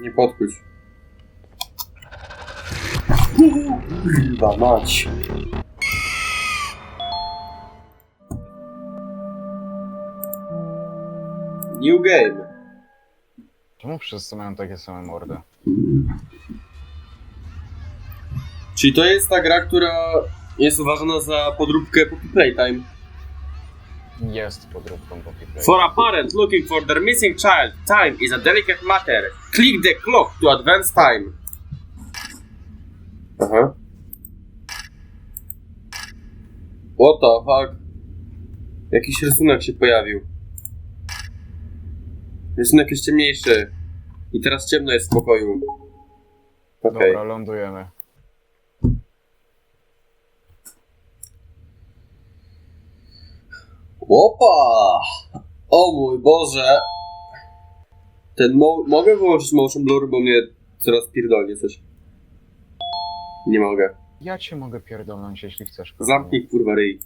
Nie podkuć. Kurwa mać. New game. Czemu wszyscy mają takie same mordy? Czyli to jest ta gra, która jest uważana za podróbkę Poppy Playtime. Jest podróbką Poppy Play. For a parent looking for their missing child, time is a delicate matter. Click the clock to advance time. Aha. What the fuck? Jakiś rysunek się pojawił. Rysunek jest ciemniejszy. I teraz ciemno jest w pokoju. Okej. Dobra, lądujemy. Opa! O mój Boże! Ten mo mogę wyłączyć motion blur, bo mnie coraz pierdolnie coś. Nie mogę. Ja cię mogę pierdolnąć, jeśli chcesz. kochanie. Zamknij kurwa ryj.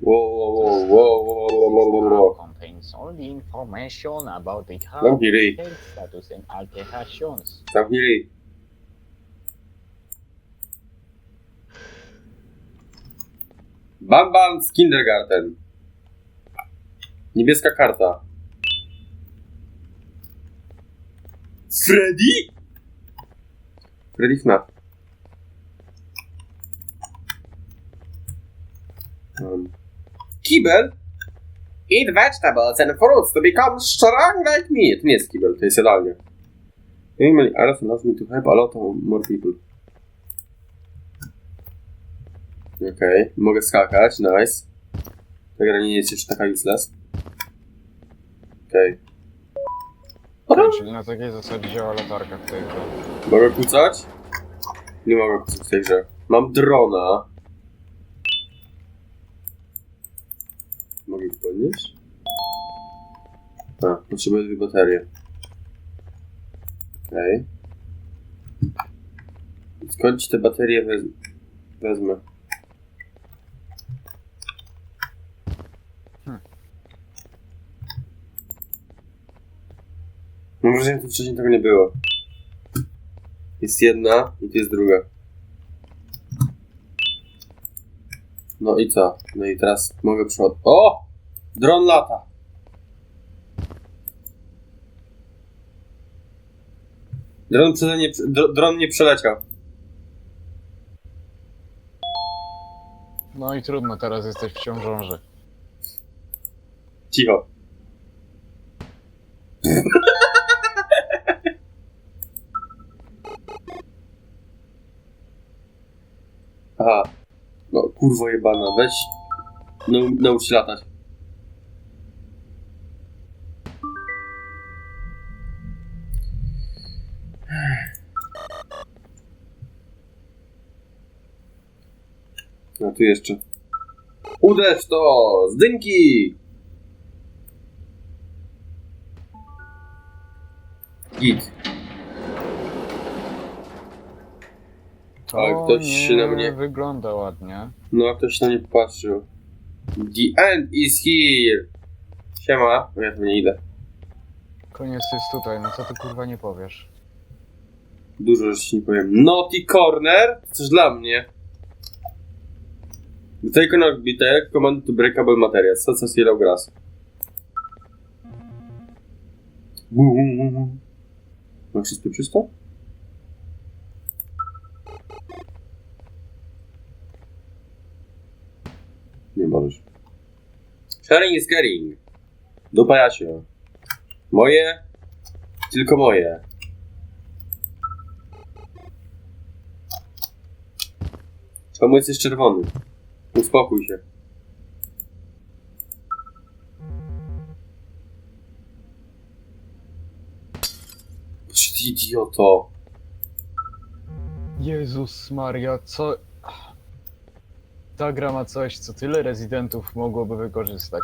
Wow, wow, wow, wow, wow, wow, wow, wow, wow. contains all the information about the house, Zamknij ryj. health status and alterations. Zamknij ryj. Bam Bam z Kindergarten. Niebieska karta. Freddy? Freddy FNAF. Um. Kibel? Eat vegetables and fruits to become strong like me. To nie jest kibel, to jest jadalnia. Emily Araf allows me to help a lot of more people. Okej, mogę skakać, nice. Ta gra nie jest jeszcze taka useless. Okej. Okej, czyli na takiej zasadzie działa latarka w tej grze. Mogę kucać? Nie mogę kucać w tej grze. Mam drona. Mogę go podnieść? A, potrzebuję dwie baterie. Okej. Skąd ci te baterie wez wezmę? Hmm. Mam wrażenie, że tu wcześniej tego nie było. Jest jedna i tu jest druga. No i co? No i teraz mogę przod... O! Dron lata! Dron przeze mnie... dro- Dron nie przeleciał. No i trudno, teraz jesteś w ciążąży. Cicho. Kurwo jebana, weź... No, naucz się latać. No tu jeszcze. Uderz to! Zdynki! Git. Ale ktoś na mnie- wygląda ładnie. No, a ktoś na mnie popatrzył. The end is here! Siema. Ja tu nie idę. Koniec jest tutaj, no co ty kurwa nie powiesz? Dużo rzeczy ci nie powiem. Naughty Corner? Coś dla mnie. Take on bite, command to breakable materials. Co co yellow grass. Bum. Masz się spieprzyć Sharing is caring. Dupa Jasio. Moje? Tylko moje. Czemu jesteś czerwony? Uspokój się. Ty idioto. Jezus Maria, co... Ta gra ma coś, co tyle rezydentów mogłoby wykorzystać.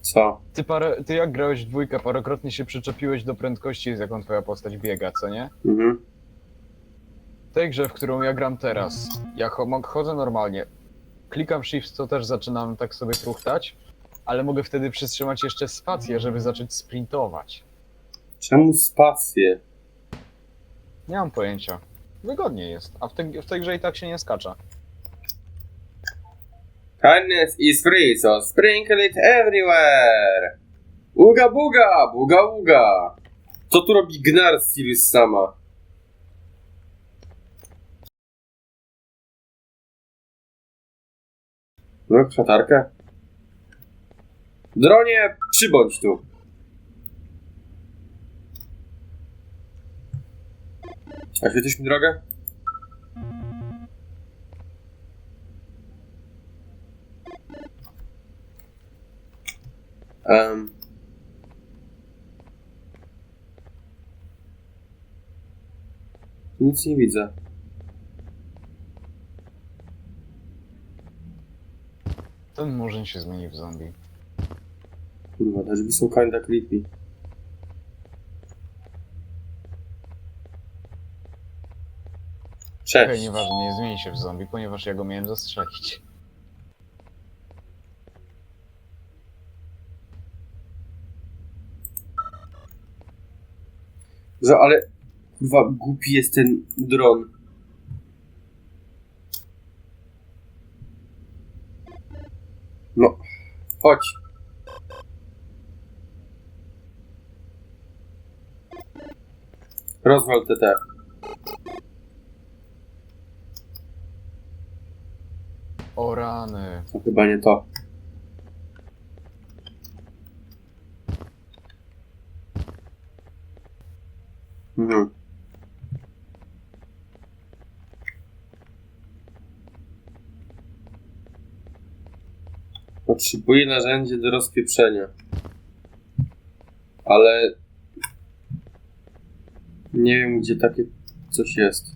Co? Ty, parę, ty jak grałeś w dwójkę, parokrotnie się przyczepiłeś do prędkości, z jaką twoja postać biega, co nie? Mhm. W tej grze, w którą ja gram teraz, ja cho- chodzę normalnie. klikam shift, to też zaczynam tak sobie truchtać, ale mogę wtedy przytrzymać jeszcze spację, żeby zacząć sprintować. Czemu spację? Nie mam pojęcia. Wygodnie jest, a w, te, w tej grze i tak się nie skacza. Kindness is free, so sprinkle it everywhere! Uga buga, buga uga! Co tu robi Gnar z Sirius sama? No, krzatarkę. Dronie, przybądź tu. A świecisz mi drogę? Um. Nic nie widzę. Ten murzyn się zmieni w zombie. Kurwa, te drzwi są kinda creepy. Okej, Cześć. nieważne, nie zmieni się w zombie, ponieważ ja go miałem zastrzelić. Że, ale kurwa, głupi jest ten dron. No, chodź. Rozwal te te. O rany. To chyba nie to. Mhm. Potrzebuję narzędzie do rozpieprzenia. Ale nie wiem gdzie takie coś jest.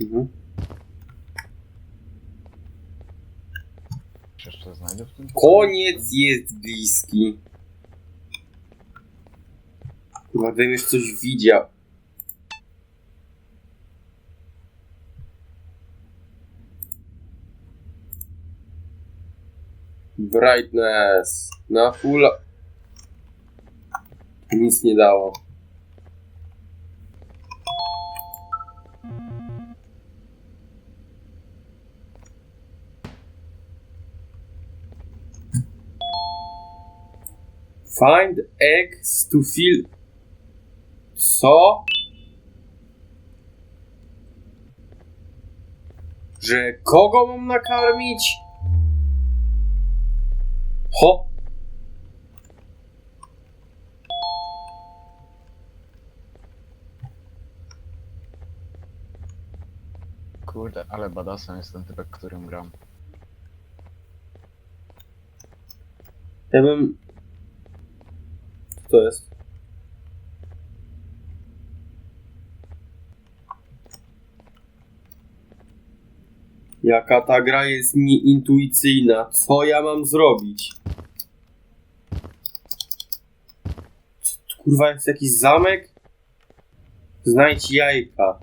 Mhm. Jeszcze znajdę w tym Koniec jest bliski. Kurwa, coś widział. Brightness. Na full. Nic nie dało. Find eggs to fill. Co? Że kogo mam nakarmić? Ho! Kurde, ale badasem jest ten typek, którym gram. Ja bym. Co to jest? Jaka ta gra jest nieintuicyjna. Co ja mam zrobić? Kurwa jest jakiś zamek? Znajdź jajka.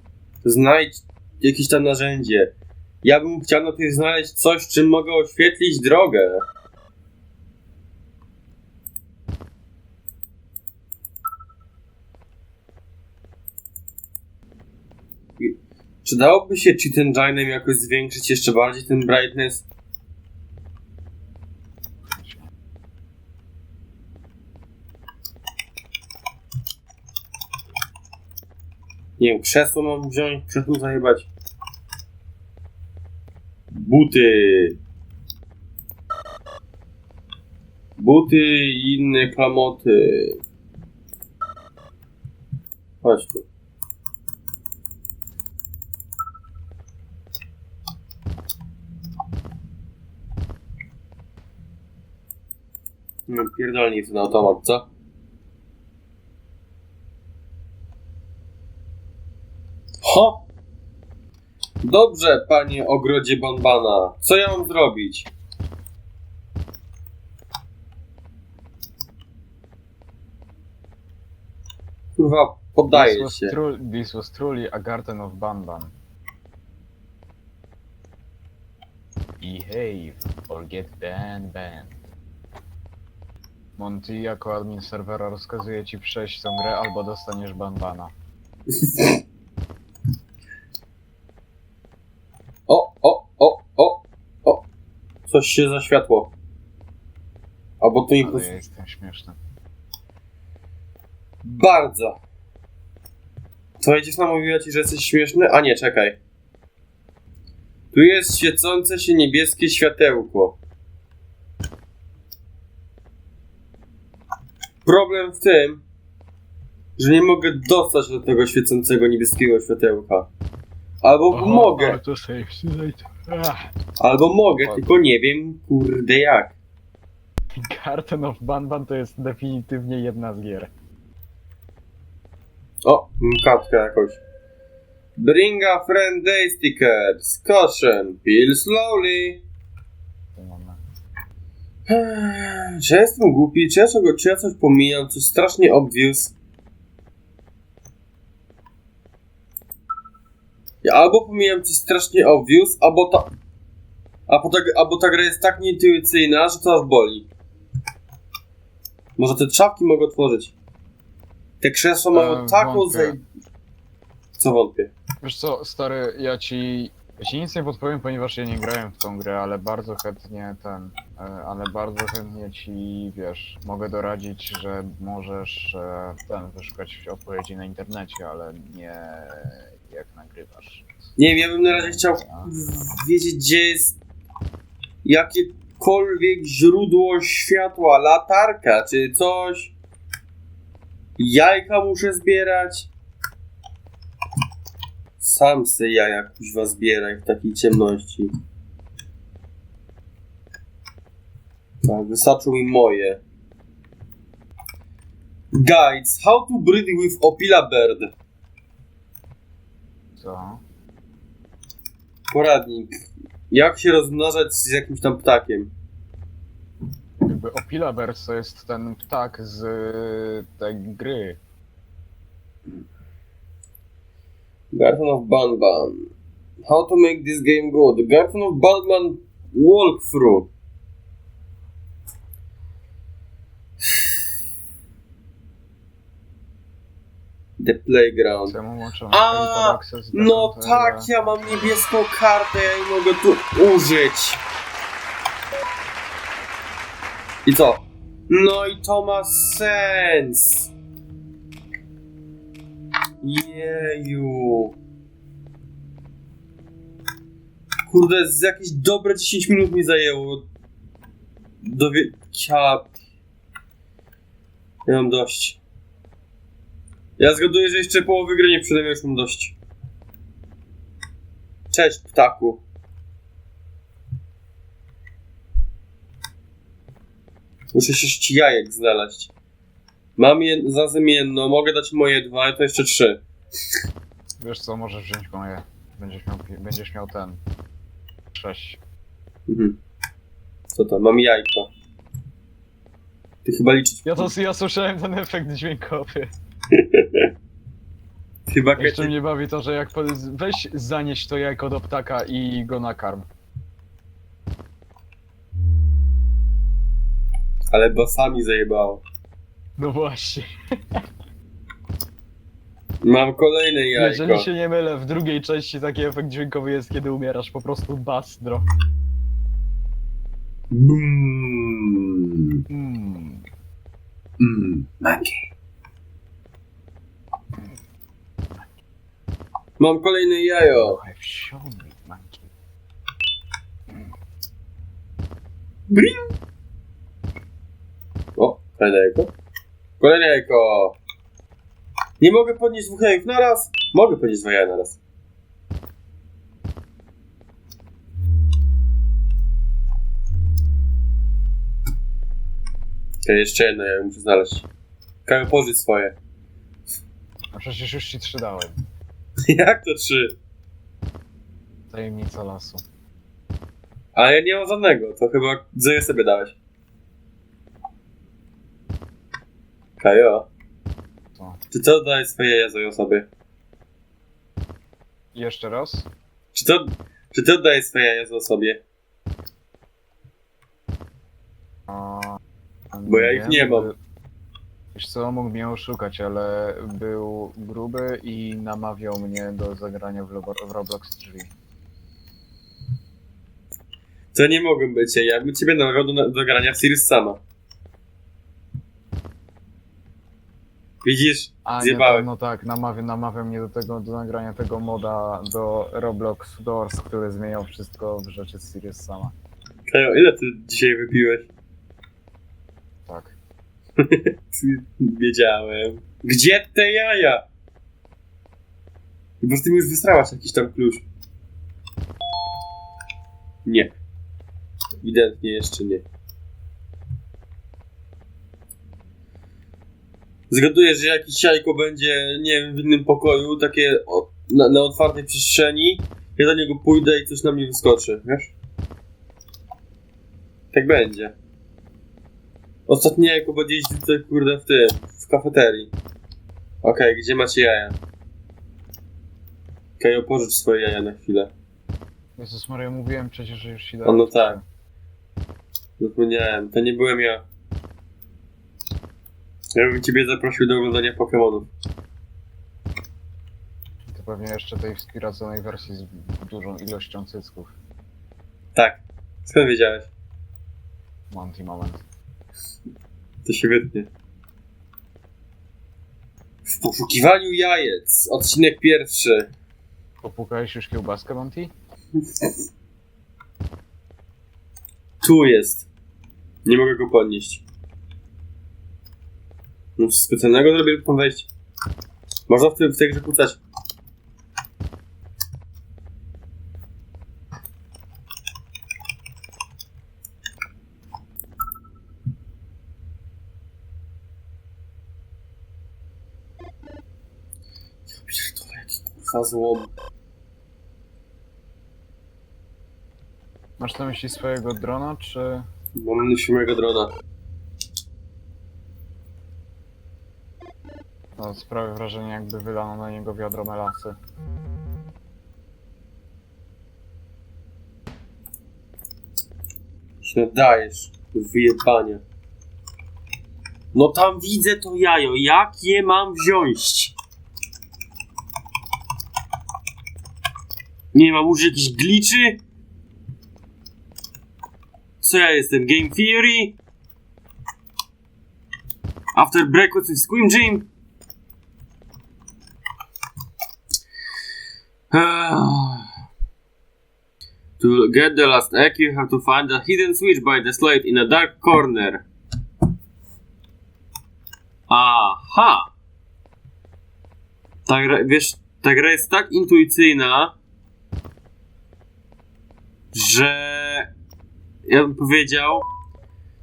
Znajdź jakieś tam narzędzie. Ja bym chciał najpierw znaleźć coś, czym mogę oświetlić drogę. Czy dałoby się Cheat Engine'em jakoś zwiększyć jeszcze bardziej ten brightness? Nie wiem, krzesło mam wziąć, krzesło zajebać. Buty. Buty i inne klamoty. Chodź tu. No pierdolnie ten automat, co? Ho! Dobrze, panie ogrodzie Bonbana. Co ja mam zrobić? Kurwa, Poddaję this, was się. tru- this was truly a garden of Banban. Behave or get banned banned. Monty jako admin serwera rozkazuje ci przejść tą grę albo dostaniesz banbana. O, o, o, o, o. Coś się zaświatło. Albo to mi po Ale prostu... ja jestem śmieszny. Bardzo. Twoja dziewczyna mówiła ci, że jesteś śmieszny? A nie, czekaj. Tu jest świecące się niebieskie światełko. Problem w tym, że nie mogę dostać do tego świecącego niebieskiego światełka. Albo mogę, To. Ach, albo mogę, tylko nie wiem, kurde jak. Garden of Banban to jest definitywnie jedna z gier. O, kartka jakoś. Bring a friend day stickers. Caution. Peel slowly. Czy ja jestem głupi? Czy ja, czego, czy ja coś pomijam? Coś strasznie obvious? Ja albo pomijam coś strasznie obvious, albo ta... Albo ta, albo ta gra jest tak nieintuicyjna, że to aż boli. Może te czapki mogę otworzyć. Te krzesła mają E, taką zaj... Co wątpię? Wiesz co, stary, ja ci, ja ci nic nie podpowiem, ponieważ ja nie grałem w tą grę, ale bardzo chętnie ten, e, ale bardzo chętnie ci, wiesz, mogę doradzić, że możesz e, ten, wyszukać odpowiedzi na internecie, ale nie jak nagrywasz. Nie wiem, ja bym na razie chciał wiedzieć, gdzie jest jakiekolwiek źródło światła, latarka czy coś. Jajka muszę zbierać. Sam se jaja kuźwa zbieraj w takiej ciemności. Tak, wystarczą mi moje. Guides, how to breed with Opila Bird. Co? Poradnik. Jak się rozmnażać z jakimś tam ptakiem? Jakby Opilabers to jest ten ptak z tej gry. Garden of Banban. How to make this game good? Garden of Banban walkthrough. The playground. A, No tak, ja mam niebieską kartę, ja jej mogę tu użyć. I co? No i to ma sens. Jeju. Kurde, z jakieś dobre 10 minut mi zajęło. Dowie... Ciap. Ja mam dość. Ja zgaduję, że jeszcze połowy gry nie przede już mam dość. Cześć, ptaku. Muszę się jajek znaleźć. Mam jed... jedno, mogę dać moje dwa, to jeszcze trzy. Wiesz co, możesz wziąć moje. Będziesz miał, będziesz miał ten. Sześć. Mhm. Co to? Mam jajko. Ty chyba liczyć. Ja to ja słyszałem ten efekt dźwiękowy. Chyba Jeszcze Kacie... mnie bawi to, że jak po- weź zanieś to jajko do ptaka i go nakarm. Ale basami zajebało. No właśnie. Mam kolejne jajko. Jeżeli się nie mylę, w drugiej części taki efekt dźwiękowy jest, kiedy umierasz po prostu bastro. Boom. Mm. Mm. Monkey. Mam kolejne jajo. Have shown monkey. O, kolejne jajko. Kolejne jajko. Nie mogę podnieść dwóch jajek naraz. Mogę podnieść dwa jaja naraz. To jeszcze jedno jajo muszę znaleźć. Kajo, pożyć swoje. A przecież już ci trzy dałem. Jak to trzy? Tajemnica lasu. A ja nie mam żadnego, to chyba Zoe sobie dałeś. Kajo. Czy to daje swoje jaja złej osobie? Jeszcze raz? Czy to, czy to daje swoje jaja złej osobie? A, Bo ja ich nie mam. Wiesz co, mógł mnie oszukać, ale był gruby i namawiał mnie do zagrania w, Lobo- w Roblox drzwi. To nie mogłem być ja. Ja bym ciebie namawiał do, do grania w Sirius sama. Widzisz? A nie, Zjebałem. no tak, namawia, namawia mnie do tego, do nagrania tego moda do Roblox Doors, który zmieniał wszystko w rzeczy Sirius sama. Kajo, ile ty dzisiaj wypiłeś? Tak. Wiedziałem. Gdzie te jaja? Bo ty mi już wysrałaś jakiś tam klucz. Nie. Ewidentnie jeszcze nie. Zgaduję, że jakiś jajko będzie, nie wiem, w innym pokoju, takie o, na, na otwartej przestrzeni. Ja do niego pójdę i coś na mnie wyskoczy, wiesz? Tak będzie. Ostatnie jajko będzie iść tutaj, kurde, w tym, w kafeterii. Okej, gdzie macie jaja? Kajo, pożycz swoje jaja na chwilę. Jezus Maria, mówiłem przecież, że już ci A dałem. no tak. Zapomniałem, to nie byłem ja. Ja bym ciebie zaprosił do oglądania Pokemonów. To pewnie jeszcze tej wspiraconej wersji z dużą ilością cycków. Tak. Skąd wiedziałeś? Monty moment. To się wytnie. W poszukiwaniu jajec. Odcinek pierwszy. Popukałeś już kiełbaskę, Monty? Tu jest. Nie mogę go podnieść. No wszystko cennego zrobię, tam wejść. Można w, tym, w tej grze kłócać. Kurwa złom. Masz na myśli swojego drona, czy... Mam na myśli mojego drona. No, sprawia wrażenie, jakby wylano na niego wiadro melasy. się nadajesz do wyjebania. No tam widzę to jajo, jak je mam wziąć? Nie mam użyć jakichś gliczy? Co ja jestem? Game Theory? After breakfast with Squim Jim? To get the last egg, you have to find a hidden switch by the slate in a dark corner. Aha! Ta gra, wiesz, ta gra jest tak intuicyjna, że ja bym powiedział,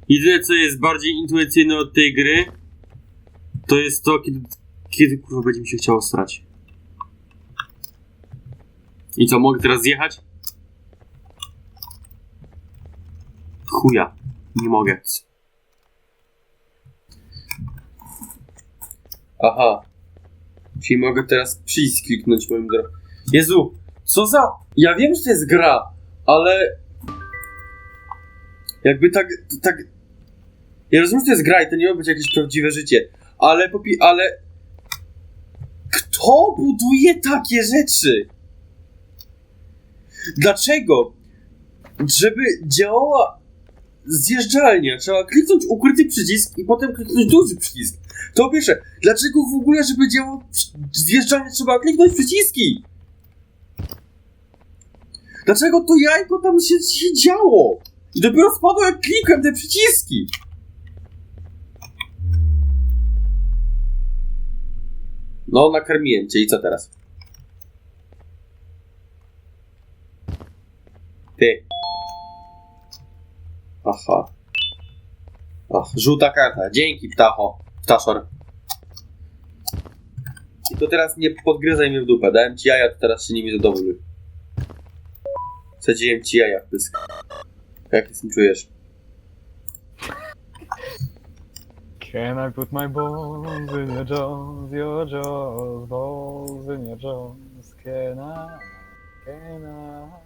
jedyne co jest bardziej intuicyjne od tej gry, to jest to, kiedy, kiedy kurwa będzie mi się chciało strać. I co, mogę teraz zjechać? Chuja, nie mogę. Aha. Czyli mogę teraz przycisk kliknąć moim drogą. Jezu, co za... Ja wiem, że to jest gra, ale... Jakby tak... tak... Ja rozumiem, że to jest gra i to nie ma być jakieś prawdziwe życie, ale popi... ale... Kto buduje takie rzeczy? Dlaczego? Żeby działała zjeżdżalnia, trzeba kliknąć ukryty przycisk i potem kliknąć duży przycisk. To pierwsze, dlaczego w ogóle, żeby działał zjeżdżalnia, trzeba kliknąć przyciski? Dlaczego to jajko tam się, się działo? I dopiero spadło jak klikłem te przyciski. No, nakarmiłem cię i co teraz? Ty. Aha. Ach, żółta karta. Dzięki, ptacho. Ptaszor. I to teraz nie podgryzaj mnie w dupę. Dałem ci jaja, to teraz się nimi zadowoluj. Wsadziłem ci jaja w pysk. Jak się z tym czujesz? Can I put my balls in your jaws, your jaws, balls in your jaws, can I, can I?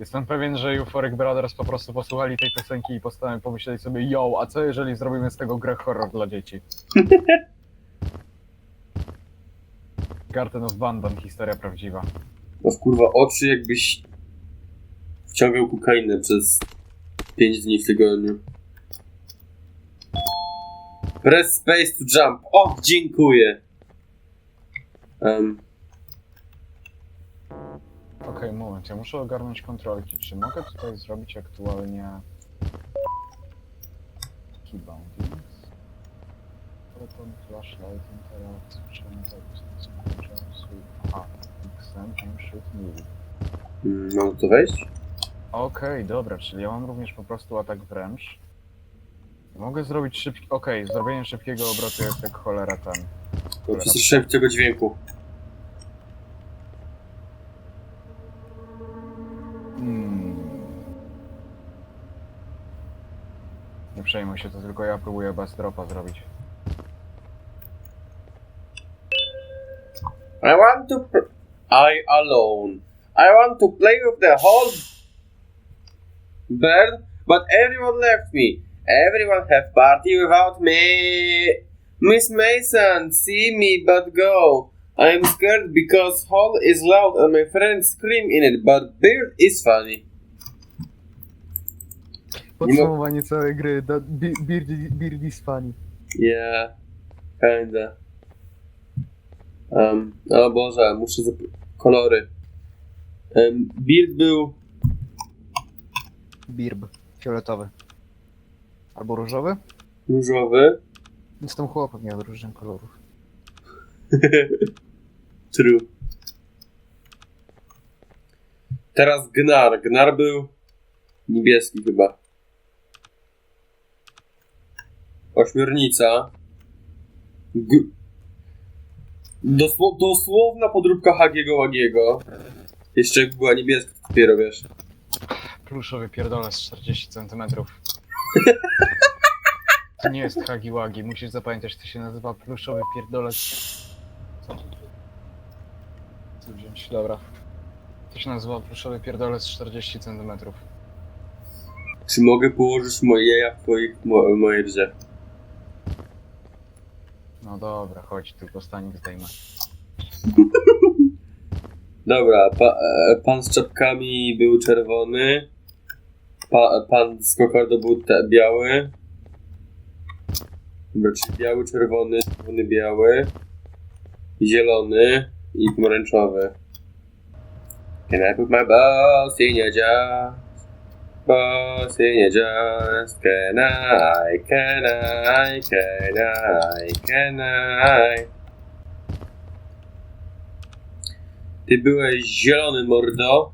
Jestem pewien, że Euphoric Brothers po prostu posłuchali tej piosenki i postanowili pomyśleli sobie yo, a co jeżeli zrobimy z tego grę horror dla dzieci? Garden of Banban, historia prawdziwa. Masz kurwa oczy, jakbyś wciągał kokainę przez 5 dni w tygodniu. Press space to jump. O, dziękuję. Um, Okej, moment, ja muszę ogarnąć kontrolki. Czy mogę tutaj zrobić aktualnie key boundings? Open flashlight interact, Aha, XM and shoot move. mm, mam to wejść? Okej, dobra, czyli ja mam również po prostu atak wręcz. Mogę zrobić szybki... Okej, zrobienie szybkiego obrotu jest jak cholera ten. Bo przestraszyłem tego dźwięku. Przejmuj się, to tylko ja próbuję bez dropa zrobić. I want to. Pr- I alone. I want to play with the whole bird, but everyone left me. Everyone have party without me. Miss Mason, see me but go. I am scared because hall is loud and my friends scream in it, but bird is funny. Podsumowanie całej gry, da, Bi- z Funny. Yeah, kinda. Um, o Boże, muszę zap- kolory. Um, Beard był Birb, fioletowy. Albo różowy? różowy. Jestem chłopem, nie różnych kolorów. True. Teraz Gnar. Gnar był niebieski chyba. Ośmiornica. G Dosło dosłowna podróbka Hagiego Łagiego. Jeszcze jak była niebieska, dopiero wiesz. Pluszowy pierdolę z 40 cm. To nie jest hagi wagi, musisz zapamiętać, to się nazywa pluszowy pierdolec. Co? Co wziąć? Dobra. To się nazywa pluszowy pierdolec z 40 cm. Czy mogę położyć moje jaja w twoich, mo mojej? No dobra, chodź, tylko stanik zdejmę. Dobra, pa, e, pan z czapkami był czerwony. Pa, pan z kokardą był te, biały. Dobra, czyli biały, czerwony, czerwony, biały. Zielony i pomarańczowy. Can I put my balls in your? Jazz? Can I, can I, can I, can I? Ty byłeś zielony, mordo.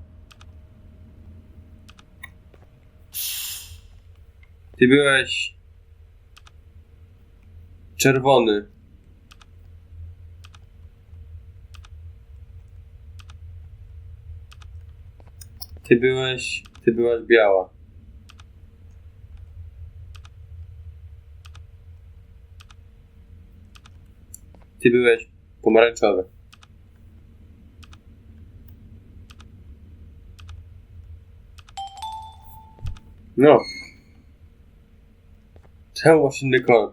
Ty byłeś czerwony. Ty byłeś, ty byłaś biała. Ty byłeś pomarańczowy. No. Czemu masz inny kolor?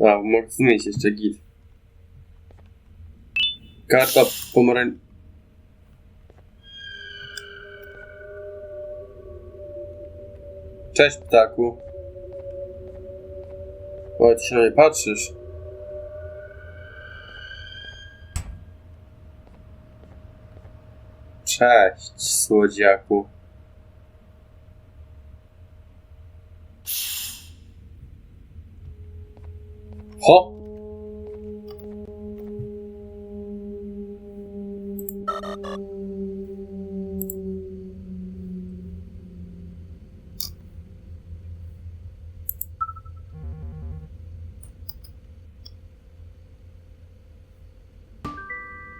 A, mogę zmienić jeszcze git. Karta pomarań... Cześć, ptaku. Ty się na mnie patrzysz. Cześć, słodziaku. Ho!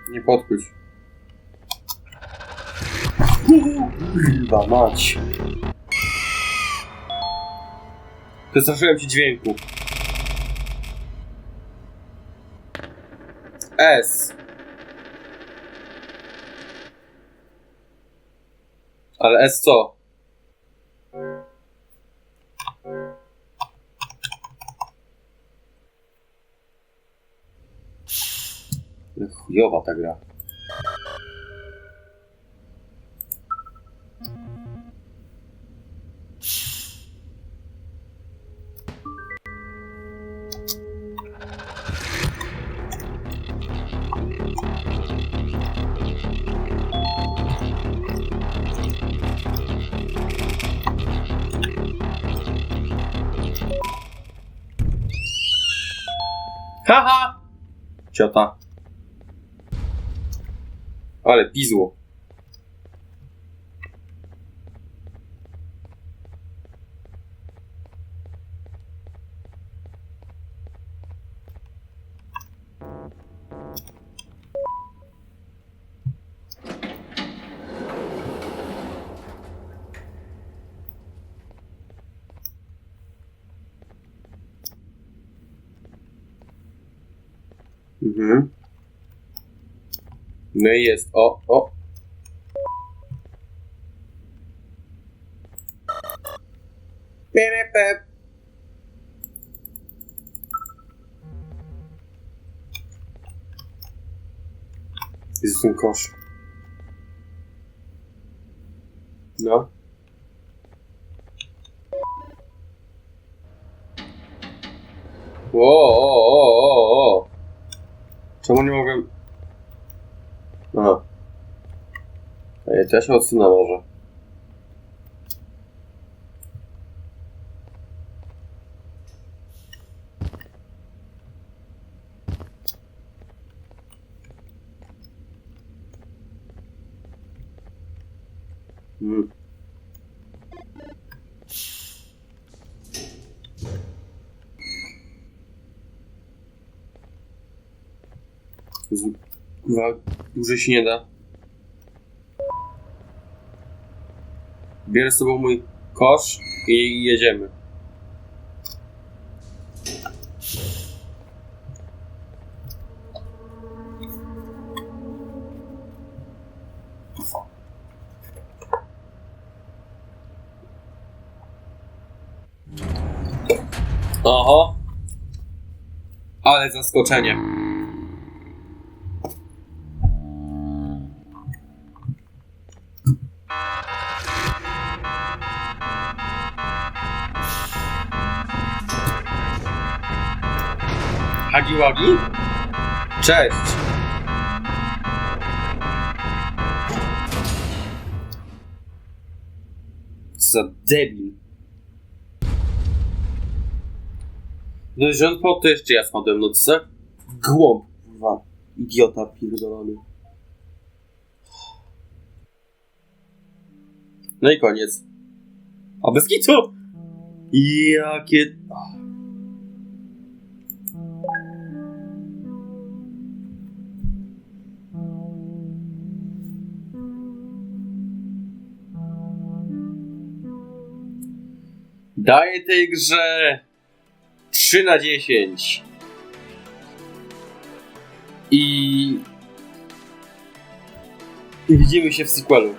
Nie podkuć. Kurwa mać. Przestraszyłem się dźwięku. S. Ale S co? Ale chujowa ta gra. Haha! Ciota. Ale pizło. Mhm. I jest. O, o. Jest ten kosz. No. O, o, o, o, o. Czemu nie mogłem... Aha. To ja się odsunę może. Hmm. Dłużej się nie da. Bierę z sobą mój kosz i jedziemy. Oho. Ale zaskoczenie. Wagi? Cześć! Za debil. No i on po to jeszcze ja spadłem, no co za głąb, kurwa. Idiota pierdolony. No i koniec. A bez kitu! Jakie... Daję tej grze 3 na 10. I... I widzimy się w sequelu.